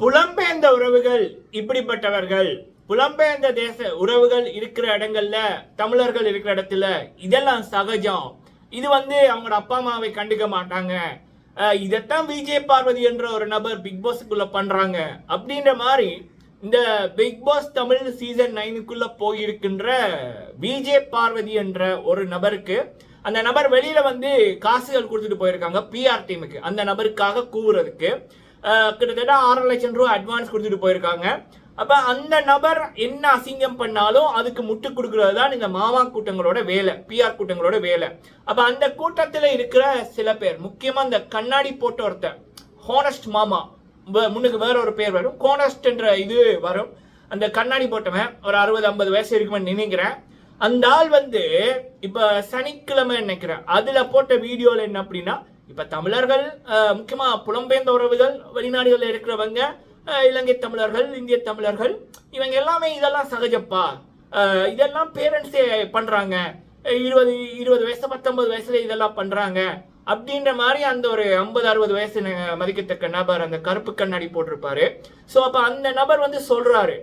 புலம்பெயர்ந்த உறவுகள் இப்படிப்பட்டவர்கள். புலம்பெயர்ந்த தேச உறவுகள் இருக்கிற இடங்கள்ல தமிழர்கள் இருக்கிற இடத்துல இதெல்லாம் சகஜம். இது வந்து அவங்களோட அப்பா அம்மாவை கண்டுக்க மாட்டாங்க. இதைத்தான் விஜய் பார்வதி என்ற ஒரு நபர் பிக் பாஸுக்குள்ள பண்றாங்க. அப்படின்ற மாதிரி இந்த பிக் பாஸ் தமிழ் சீசன் நைனுக்குள்ள போயிருக்கின்ற விஜய் பார்வதி என்ற ஒரு நபருக்கு அந்த நபர் வெளியில வந்து காசுகள் கொடுத்துட்டு போயிருக்காங்க பிஆர் டீமுக்கு அந்த நபருக்காக கூவுறதுக்கு. கிட்டத்தட்ட ஆறரை லட்சம் ரூபா அட்வான்ஸ் கொடுத்துட்டு போயிருக்காங்க. அப்ப அந்த நபர் என்ன அசிங்கம் பண்ணாலும் அதுக்கு முட்டு கொடுக்கறது தான் இந்த மாமா கூட்டங்களோட வேலை பிஆர் கூட்டங்களோட வேலை. அப்ப அந்த கூட்டத்துல இருக்கிற சில பேர் முக்கியமா இந்த கண்ணாடி போட்ட ஒருத்தர் ஹோனஸ்ட் மாமா முன்னுக்கு வேற ஒரு பேர் வரும் கோனஸ்ட்ன்ற இது வரும். அந்த கண்ணாடி போட்டவன் ஒரு அறுபது ஐம்பது வயசு இருக்குமே நினைக்கிறேன். அந்த ஆள் வந்து இப்ப சனிக்கிழமை நினைக்கிறேன். அதுல போட்ட வீடியோல என்ன அப்படின்னா இப்போ தமிழர்கள் முக்கியமாக புலம்பெயர்ந்த உறவுகள் வெளிநாடுகளில் இருக்கிறவங்க இலங்கை தமிழர்கள் இந்திய தமிழர்கள் இவங்க எல்லாமே இதெல்லாம் சகஜப்பா. இதெல்லாம் பேரண்ட்ஸே பண்ணுறாங்க இருபது இருபது வயசு பத்தொன்பது வயசுல இதெல்லாம் பண்ணுறாங்க அப்படின்ற மாதிரி அந்த ஒரு ஐம்பது அறுபது வயசு மதிக்கத்தக்க நபர் அந்த கருப்பு கண்ணாடி போட்டிருப்பாரு. ஸோ அப்போ அந்த நபர் வந்து சொல்கிறாரு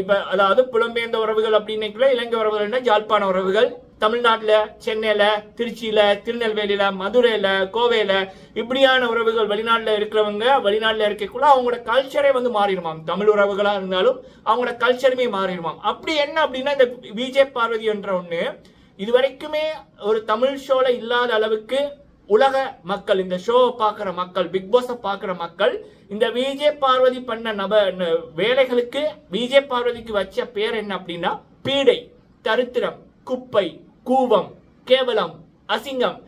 இப்போ அதாவது புலம்பெயர்ந்த உறவுகள் அப்படின்னு இலங்கை உறவுகள்னா ஜாழ்ப்பாண உறவுகள். தமிழ்நாட்டில் சென்னையில் திருச்சியில் திருநெல்வேலியில் மதுரையில் கோவையில் இப்படியான உறவுகள் வெளிநாட்டில் இருக்கிறவங்க வெளிநாட்டில் இருக்கக்குள்ள அவங்களோட கல்ச்சரே வந்து மாறிடுமாம். தமிழ் உறவுகளாக இருந்தாலும் அவங்களோட கல்ச்சருமே மாறிடுமாம். அப்படி என்ன அப்படின்னா இந்த விஜய் பார்வதி என்ற ஒன்று இது வரைக்குமே ஒரு தமிழ் ஷோவில் இல்லாத அளவுக்கு உலக மக்கள் இந்த ஷோவை பார்க்குற மக்கள் பிக் பாஸை பார்க்குற மக்கள் இந்த விஜய் பார்வதி பண்ண நப வேலைகளுக்கு விஜய் பார்வதிக்கு வச்ச பேர் என்ன அப்படின்னா பீடை தரித்திரம் குப்பை கூவம் கேவலம் அசிங்கம்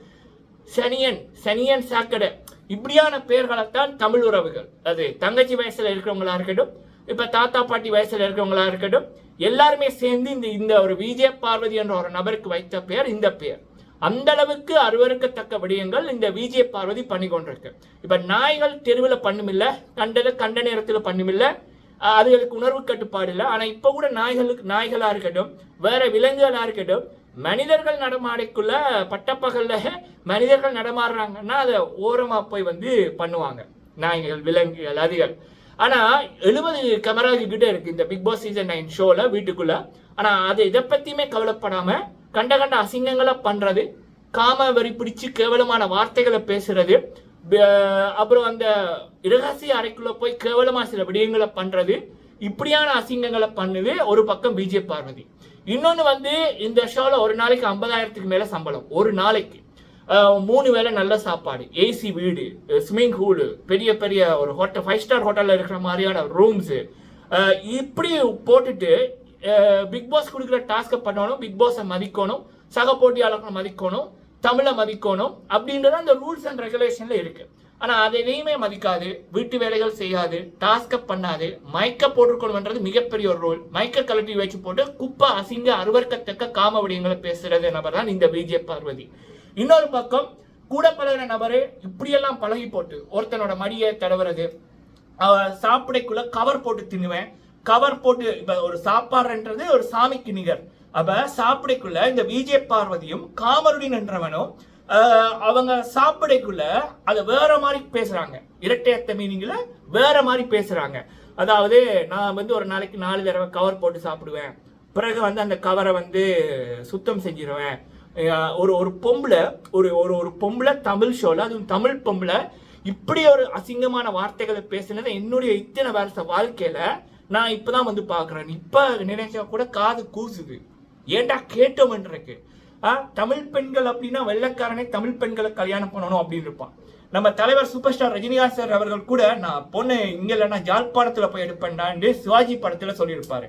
சனியன் சனியன் சாக்கடை. இப்படியான பெயர்களைத்தான் தமிழ் உறவுகள். அது தங்கச்சி வயசில் இருக்கிறவங்களா இருக்கட்டும் இப்போ தாத்தா பாட்டி வயசில் இருக்கிறவங்களா இருக்கட்டும் எல்லாருமே சேர்ந்து இந்த இந்த ஒரு விஜய பார்வதி என்ற ஒரு நபருக்கு வைத்த பெயர் இந்த பெயர் அந்த அளவுக்கு அருவறுக்கத்தக்க விடயங்கள் இந்த விஜய பார்வதி பண்ணி கொண்டிருக்கு. இப்போ நாய்கள் தெருவில் பண்ணுமில்ல கண்டதை கண்ட நேரத்தில் பண்ணுமில்ல அதுகளுக்கு உணர்வு கட்டுப்பாடு இல்லை. ஆனால் இப்போ கூட நாய்களுக்கு நாய்களாக இருக்கட்டும் வேற விலங்குகளாக இருக்கட்டும் மனிதர்கள் நடமாடைக்குள்ள பட்டப்பகல்ல மனிதர்கள் நடமாடுறாங்கன்னா அதை ஓரமாக போய் வந்து பண்ணுவாங்க. நாய்கள் விலங்குகள் அதுகள். ஆனால் எழுபது கேமரா கிட்ட இருக்கு இந்த பிக் பாஸ் சீசன் நைன் ஷோவில் வீட்டுக்குள்ள. ஆனால் அது இதை பற்றியுமே கவலைப்படாமல் கண்ட கண்ட அசிங்கங்களை பண்ணுறது காம வரி பிடிச்சு கேவலமான வார்த்தைகளை பேசுறது அப்புறம் அந்த இரகசிய அறைக்குள்ளே போய் கேவலமாக சில விடயங்களை பண்ணுறது இப்படியான அசிங்கங்களை பண்ணுது ஒரு பக்கம் பிஜே பார்வதி. இன்னொன்று வந்து இந்த ஷோவில் ஒரு நாளைக்கு ஐம்பதாயிரத்துக்கு மேலே சம்பளம் ஒரு நாளைக்கு. மூணு வேளை நல்ல சாப்பாடு ஏசி வீடு ஸ்விம்மிங் பூலு பெரிய பெரிய ஒரு ஹோட்டல் ஃபைவ் ஸ்டார் ஹோட்டலில் இருக்கிற மாதிரியான ரூம்ஸு இப்படி போட்டுட்டு பிக் பாஸ் கொடுக்குற டாஸ்க்கை பண்ணணும் பிக் பாஸை மதிக்கணும் சக போட்டியாளர்களை மதிக்கணும் தமிழை மதிக்கணும் அப்படின்றது அந்த ரூல்ஸ் அண்ட் ரெகுலேஷன்ல இருக்கு. ஆனா அதை எதையுமே மதிக்காது வீட்டு வேலைகள் செய்யாது டாஸ்கப் பண்ணாது மயக்க போட்டுக்கணும்ன்றது மிகப்பெரிய ஒரு ரோல் மயக்க கழட்டி வச்சு போட்டு குப்பை அசிங்க அருவர்க்கத்தக்க காம விடயங்களை பேசுறது நபர் தான் இந்த பிஜே பார்வதி இன்னொரு பக்கம் கூட பழகிற நபரே இப்படியெல்லாம் பழகி போட்டு ஒருத்தனோட மடியை தடவுறது அவ சாப்பிடைக்குள்ள கவர் போட்டு தின்னுவேன் கவர் போட்டு இப்போ ஒரு சாப்பாடுன்றது ஒரு சாமிக்கு நிகர். அப்ப சாப்பிடைக்குள்ள இந்த விஜய பார்வதியும் காமருடின் என்றவனும் அவங்க சாப்பிடைக்குள்ள அதை வேற மாதிரி பேசுறாங்க. இரட்டையத்த மீனிங்ல வேற மாதிரி பேசுறாங்க. அதாவது நான் வந்து ஒரு நாளைக்கு நாலு தடவை கவர் போட்டு சாப்பிடுவேன். பிறகு வந்து அந்த கவரை வந்து சுத்தம் செஞ்சிருவேன். ஒரு ஒரு பொம்பளை ஒரு ஒரு ஒரு பொம்பளை தமிழ் ஷோல அதுவும் தமிழ் பொம்பளை இப்படி ஒரு அசிங்கமான வார்த்தைகளை பேசுனது என்னுடைய இத்தனை வருஷ வாழ்க்கையில நான் இப்பதான் வந்து பார்க்குறேன். இப்போ நினைச்சா கூட காது கூசுது. ஏன்டா கேட்டோம்ன்றிருக்கு ஆ தமிழ் பெண்கள் அப்படின்னா வெள்ளக்காரனே தமிழ் பெண்களை கல்யாணம் பண்ணணும் அப்படின்னு இருப்பான். நம்ம தலைவர் சூப்பர் ஸ்டார் ரஜினிகாந்த் சார் அவர்கள் கூட நான் பொண்ணு இங்கே இல்லைன்னா நான் போய் எடுப்பேன்டான்னு சிவாஜி படத்தில் சொல்லியிருப்பாரு.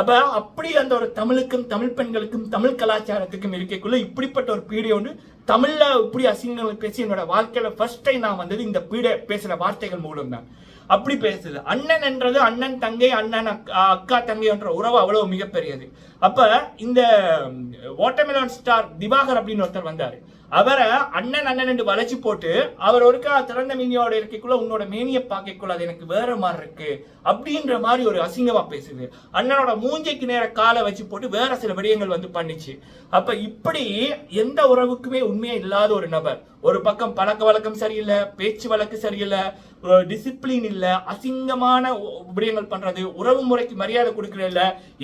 அப்போ அப்படி அந்த ஒரு தமிழுக்கும் தமிழ் பெண்களுக்கும் தமிழ் கலாச்சாரத்துக்கும் இருக்கக்குள்ள இப்படிப்பட்ட ஒரு பீடை ஒன்று தமிழில் இப்படி அசிங்கங்கள் பேசி என்னோட வாழ்க்கையில் ஃபர்ஸ்ட் டைம் நான் வந்தது இந்த பீடை பேசுகிற வார்த்தைகள் மூலம் தான் அப்படி பேசுது. அண்ணன் என்றது அண்ணன் தங்கை அண்ணன் அக்கா அக்கா தங்கை என்ற உறவு அவ்வளவு மிகப்பெரியது. அப்ப இந்த வாட்டர்மெலன் ஸ்டார் திவாகர் அப்படின்னு ஒருத்தர் வந்தாரு. அவரை அண்ணன் அண்ணன் என்று வளைச்சு போட்டு அவர் ஒருக்கா திறந்த மீனியோட இருக்கைக்குள்ள உன்னோட மேனியை பார்க்கக்குள்ள அது எனக்கு வேற மாதிரி இருக்கு அப்படின்ற மாதிரி ஒரு அசிங்கமா பேசுது. அண்ணனோட மூஞ்சைக்கு நேர காலை வச்சு போட்டு வேற சில விடயங்கள் வந்து பண்ணிச்சு. அப்ப இப்படி எந்த உறவுக்குமே உண்மையா இல்லாத ஒரு நபர் ஒரு பக்கம் பழக்க வழக்கம் சரியில்லை பேச்சு வழக்கு சரியில்லை டிசிப்ளின் இல்ல அசிங்கமான விடயங்கள் பண்றது உறவு முறைக்கு மரியாதை கொடுக்கறது இல்ல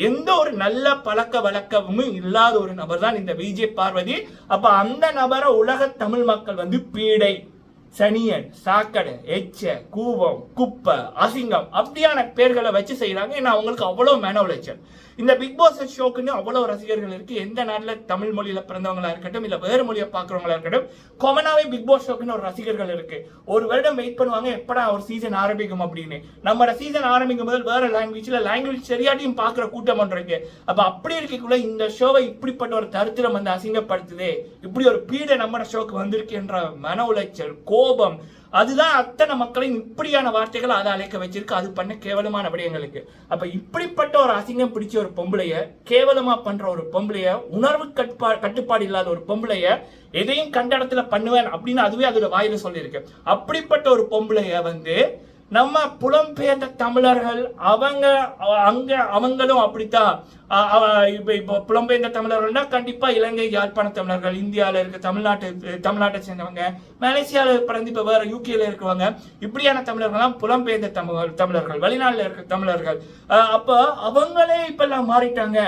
எந்த ஒரு நல்ல பழக்க வழக்கமும் இல்லாத ஒரு நபர் தான் இந்த விஜய் பார்வதி. அப்ப அந்த நபர் உலக தமிழ் மக்கள் வந்து பீடை. சனியன் சாக்கடை எச்ச கூவம் குப்பை அசிங்கம் அப்படியான பேர்களை வச்சு செய்யறாங்க ஏன்னா அவங்களுக்கு அவ்வளவு மேன உளைச்சல் இந்த பிக் பாஸ் ஷோக்குன்னு அவ்வளவு ரசிகர்கள் இருக்கு. எந்த நாட்டில் தமிழ் மொழியில பிறந்தவங்களா இருக்கட்டும் இல்லை வேறு மொழியை பார்க்குறவங்களா இருக்கட்டும் காமனாகவே பிக் பாஸ் ஷோக்குன்னு ஒரு ரசிகர்கள் இருக்கு. ஒரு வருடம் வெயிட் பண்ணுவாங்க எப்படா ஒரு சீசன் ஆரம்பிக்கும் அப்படின்னு. நம்ம சீசன் ஆரம்பிக்கும் போது வேற லாங்குவேஜில் லாங்குவேஜ் சரியாட்டியும் பார்க்குற கூட்டம் ஒன்று அப்போ அப்ப அப்படி இருக்கக்குள்ள இந்த ஷோவை இப்படிப்பட்ட ஒரு தருத்திரம் வந்து அசிங்கப்படுத்துதே இப்படி ஒரு பீடை நம்ம ஷோக்கு வந்திருக்குன்ற மன உளைச்சல் கோபம். அதுதான் அத்தனை மக்களையும் இப்படியான வார்த்தைகளை அதை அழைக்க வச்சிருக்கு. அது பண்ண கேவலமான விடயங்களுக்கு. அப்ப இப்படிப்பட்ட ஒரு அசிங்கம் பிடிச்ச ஒரு பொம்பளைய கேவலமா பண்ற ஒரு பொம்பளைய உணர்வு கட்டுப்பா கட்டுப்பாடு இல்லாத ஒரு பொம்பளைய எதையும் கண்ட இடத்துல பண்ணுவேன் அப்படின்னு அதுவே அதோட வாயில சொல்லியிருக்கு. அப்படிப்பட்ட ஒரு பொம்பளைய வந்து நம்ம புலம்பெயர்ந்த தமிழர்கள் அவங்க அங்கே அங்க அவங்களும் அப்படித்தான். இப்போ இப்போ புலம்பெயர்ந்த தமிழர்கள்னா கண்டிப்பா இலங்கை யாழ்ப்பாண தமிழர்கள் இந்தியாவில் இருக்க தமிழ்நாட்டு தமிழ்நாட்டை சேர்ந்தவங்க மலேசியாவில் பிறந்து இப்போ வேற யூகேல இருக்கவங்க இப்படியான தமிழர்கள்லாம் புலம்பெயர்ந்த தமிழ் தமிழர்கள் வெளிநாட்டில் இருக்க தமிழர்கள். அப்போ அவங்களே இப்பெல்லாம் மாறிட்டாங்க.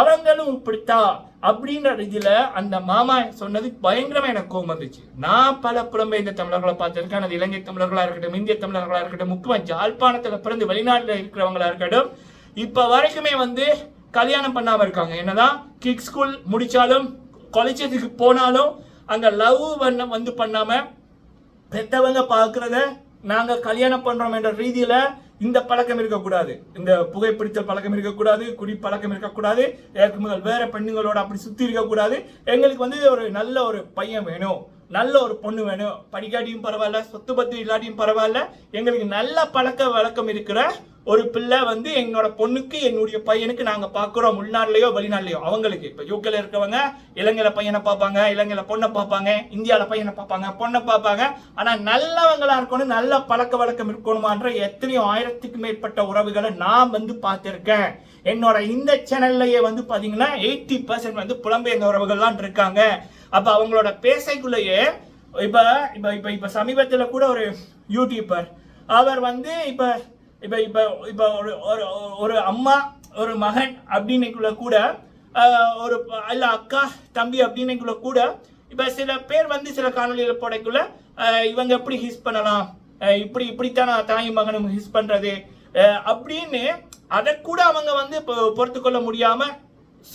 அவங்களும் இப்படித்தான் அப்படின்ற இதில் அந்த மாமா சொன்னது பயங்கரமாக எனக்கு கோபம் வந்துச்சு. நான் பல புலம்பெயர்ந்த தமிழர்களை பார்த்திருக்கேன். அது இலங்கை தமிழர்களாக இருக்கட்டும் இந்திய தமிழர்களாக இருக்கட்டும் முக்கியமாக ஜாழ்ப்பாணத்தில் பிறந்து வெளிநாட்டில் இருக்கிறவங்களா இருக்கட்டும் இப்போ வரைக்குமே வந்து கல்யாணம் பண்ணாமல் இருக்காங்க. என்னதான் கிக் ஸ்கூல் முடித்தாலும் காலேஜத்துக்கு போனாலும் அந்த லவ் பண்ண வந்து பண்ணாமல் பெத்தவங்க பார்க்குறத நாங்கள் கல்யாணம் பண்ணுறோம் என்ற ரீதியில் இந்த பழக்கம் இருக்கக்கூடாது. இந்த புகைப்பிடித்தல் பழக்கம் இருக்கக்கூடாது குடி பழக்கம் இருக்கக்கூடாது. ஏற்கு முதல் வேற பெண்ணுங்களோட அப்படி சுத்தி இருக்கக்கூடாது. எங்களுக்கு வந்து ஒரு நல்ல ஒரு பையன் வேணும். நல்ல ஒரு பொண்ணு வேணும். படிக்காட்டியும் பரவாயில்ல சொத்து பத்து இல்லாட்டியும் பரவாயில்ல. எங்களுக்கு நல்ல பழக்க வழக்கம் இருக்கிற ஒரு பிள்ளை வந்து எங்களோட பொண்ணுக்கு என்னுடைய பையனுக்கு நாங்கள் பார்க்குறோம் உள்நாட்டிலையோ வெளிநாட்டிலையோ அவங்களுக்கு. இப்போ யூகேல இருக்கவங்க இலங்கையில பையனை பார்ப்பாங்க இளைஞர பொண்ணை பார்ப்பாங்க இந்தியாவில் பையனை பார்ப்பாங்க பொண்ணை பார்ப்பாங்க. ஆனால் நல்லவங்களாக இருக்கணும் நல்ல பழக்க வழக்கம் இருக்கணுமான்ற எத்தனையோ ஆயிரத்துக்கு மேற்பட்ட உறவுகளை நான் வந்து பார்த்துருக்கேன். என்னோட இந்த சேனல்லையே வந்து பார்த்தீங்கன்னா எயிட்டி பர்சன்ட் வந்து புலம்பெயர்ந்த உறவுகள்லாம் இருக்காங்க. அப்போ அவங்களோட பேசைக்குள்ளேயே இப்போ இப்போ இப்போ இப்போ சமீபத்தில் கூட ஒரு யூடியூபர் அவர் வந்து இப்போ இப்போ இப்போ இப்போ ஒரு ஒரு ஒரு அம்மா ஒரு மகன் அப்படின்னுக்குள்ள கூட ஒரு இல்லை அக்கா தம்பி அப்படின்னுக்குள்ள கூட இப்போ சில பேர் வந்து சில காணொலியில் போடக்குள்ள இவங்க எப்படி ஹிஸ் பண்ணலாம்? இப்படி இப்படித்தான் தாயும் மகனும் ஹிஸ் பண்ணுறது அப்படின்னு அதை கூட அவங்க வந்து பொறுத்துக்கொள்ள முடியாமல்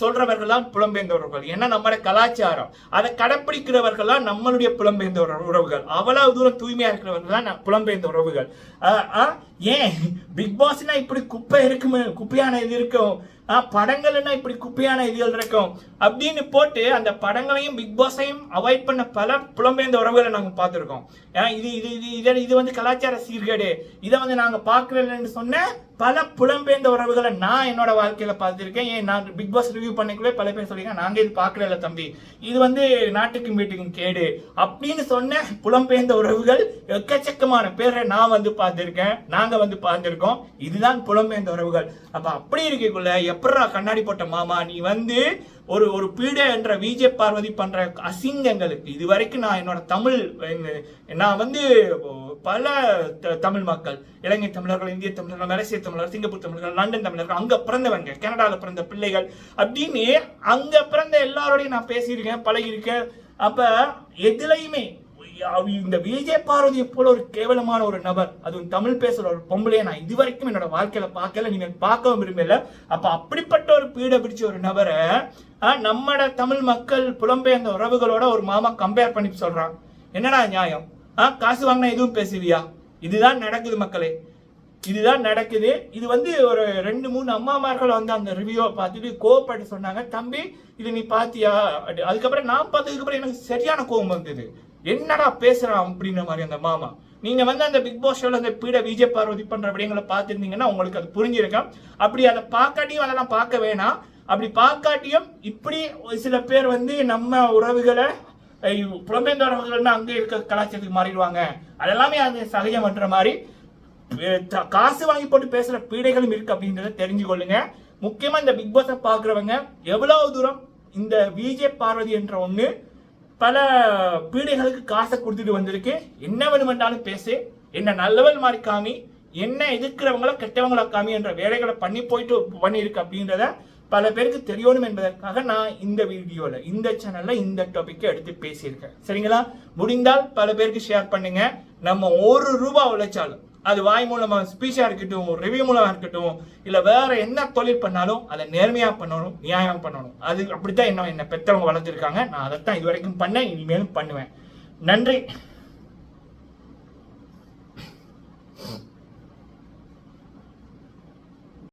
சொல்றவர்கள்லாம் புலம்பெயர்ந்தவர்கள். ஏன்னா நம்மளோட கலாச்சாரம். அதை கடைப்பிடிக்கிறவர்கள்லாம் நம்மளுடைய புலம்பெயர்ந்த உறவுகள். அவ்வளவு தூரம் தூய்மையா இருக்கிறவர்கள் தான் புலம்பெயர்ந்த உறவுகள். ஆஹ் ஆஹ் ஏன்? பிக் பாஸ்னா இப்படி குப்பை இருக்குமே குப்பையான இது இருக்கும். படங்கள்னா இப்படி குப்பையான இதுகள் இருக்கும்? அப்படின்னு போட்டு அந்த படங்களையும் பிக் பாஸையும் அவாய்ட் பண்ண பல புலம்பெயர்ந்த உறவுகளை நாங்கள் பார்த்துருக்கோம். ஏன் இது இது இது இது இது வந்து கலாச்சார சீர்கேடு. இதை வந்து நாங்கள் பார்க்கலன்னு சொன்ன பல புலம்பெயர்ந்த உறவுகளை நான் என்னோட வாழ்க்கையில் பார்த்துருக்கேன். ஏன் நான் பிக் பாஸ் ரிவ்யூ பண்ணக்குள்ளே பல பேர் சொல்லியிருக்கேன் நாங்கள் இது பார்க்கல தம்பி. இது வந்து நாட்டுக்கும் வீட்டுக்கும் கேடு. அப்படின்னு சொன்ன புலம்பெயர்ந்த உறவுகள் எக்கச்சக்கமான பேரை நான் வந்து பார்த்துருக்கேன். நாங்கள் வந்து பார்த்துருக்கோம். இதுதான் புலம்பெயர்ந்த உறவுகள். அப்போ அப்படி இருக்கக்குள்ள எப்படா கண்ணாடி போட்ட மாமா? நீ வந்து ஒரு ஒரு பீடை என்ற விஜய் பார்வதி பண்ற அசிங்கங்களுக்கு இது வரைக்கும் நான் என்னோட தமிழ் நான் வந்து பல த- தமிழ் மக்கள் இலங்கை தமிழர்கள் இந்திய தமிழர்கள் மலேசிய தமிழர்கள் சிங்கப்பூர் தமிழர்கள் லண்டன் தமிழர்கள் அங்க பிறந்தவங்க கனடால பிறந்த பிள்ளைகள் அப்படின்னு அங்க பிறந்த எல்லாரோடையும் நான் பேசியிருக்கேன் பழகியிருக்கேன். அப்ப எதுலையுமே இந்த விஜய் பார்வதியை போல ஒரு கேவலமான ஒரு நபர். அதுவும் தமிழ் பேசுற ஒரு பொம்பளையை நான் இது வரைக்கும் என்னோட வாழ்க்கையில பார்க்கல. நீங்க பார்க்கவும் விரும்பல அப்ப அப்படிப்பட்ட ஒரு பீடை பிடிச்ச ஒரு நபரை நம்மட தமிழ் மக்கள் புலம்பெயர்ந்த உறவுகளோட ஒரு மாமா கம்பேர் பண்ணி சொல்றான். என்னடா நியாயம்? ஆஹ், காசு வாங்கினா எதுவும் பேசுவியா? இதுதான் நடக்குது மக்களே. இதுதான் நடக்குது. இது வந்து ஒரு ரெண்டு மூணு அம்மாமார்கள் வந்து அந்த ரிவ்யூவை பார்த்துட்டு கோவப்பட்டு சொன்னாங்க தம்பி இது நீ பாத்தியா அப்படி. அதுக்கப்புறம் நான் பார்த்ததுக்கு அப்புறம் எனக்கு சரியான கோவம் வந்தது. என்னடா பேசுறான் அப்படின்ற மாதிரி அந்த மாமா. நீங்க வந்து அந்த பிக் பாஸ் ஷோல அந்த பீட விஜய் பார்வதி பண்ற விடயங்களை பார்த்துருந்தீங்கன்னா உங்களுக்கு அது புரிஞ்சிருக்கும். அப்படி அதை பார்க்காட்டியும் அதெல்லாம் பார்க்க வேணாம். அப்படி பார்க்காட்டியும் இப்படி ஒரு சில பேர் வந்து நம்ம உறவுகளை ஐயோ, புலம்பெயர்ந்த உறவுகள்னா அங்கே இருக்க கலாச்சாரத்துக்கு மாறிடுவாங்க. அதெல்லாமே அது சகஜமற்ற மாதிரி. த- காசு வாங்கி போட்டு பேசுற பீடைகளும் இருக்கு அப்படின்றத தெரிஞ்சுக்கொள்ளுங்க முக்கியமா இந்த பிக் பாஸை பாக்குறவங்க எவ்வளவு தூரம் இந்த விஜய் பார்வதி என்ற ஒன்று பல பீடைகளுக்கு காசை கொடுத்துட்டு வந்திருக்கு. என்ன வேணுமென்றாலும் பேசு. என்ன நல்லவள் மாதிரி காமி. என்ன எதிர்க்கிறவங்கள கெட்டவங்கள காமி என்ற வேலைகளை பண்ணி போயிட்டு பண்ணியிருக்கு அப்படின்றத பல பேருக்கு தெரியணும் என்பதற்காக நான் இந்த வீடியோவில் இந்த சேனலில் இந்த டாப்பிக்கை எடுத்து பேசியிருக்கேன். சரிங்களா? முடிந்தால் பல பேருக்கு ஷேர் பண்ணுங்க. நம்ம ஒரு ரூபா உழைச்சாலும் அது வாய் மூலமாக ஸ்பீச்சாக இருக்கட்டும் ரிவ்யூ மூலமாக இருக்கட்டும் இல்லை வேற என்ன தொழில் பண்ணாலும் அதை நேர்மையாக பண்ணணும் நியாயமாக பண்ணணும். அது அப்படித்தான் என்ன என்னை பெற்றவங்க வளர்த்துருக்காங்க. நான் அதைத்தான் இது வரைக்கும் பண்ணேன் இனிமேலும் பண்ணுவேன். நன்றி.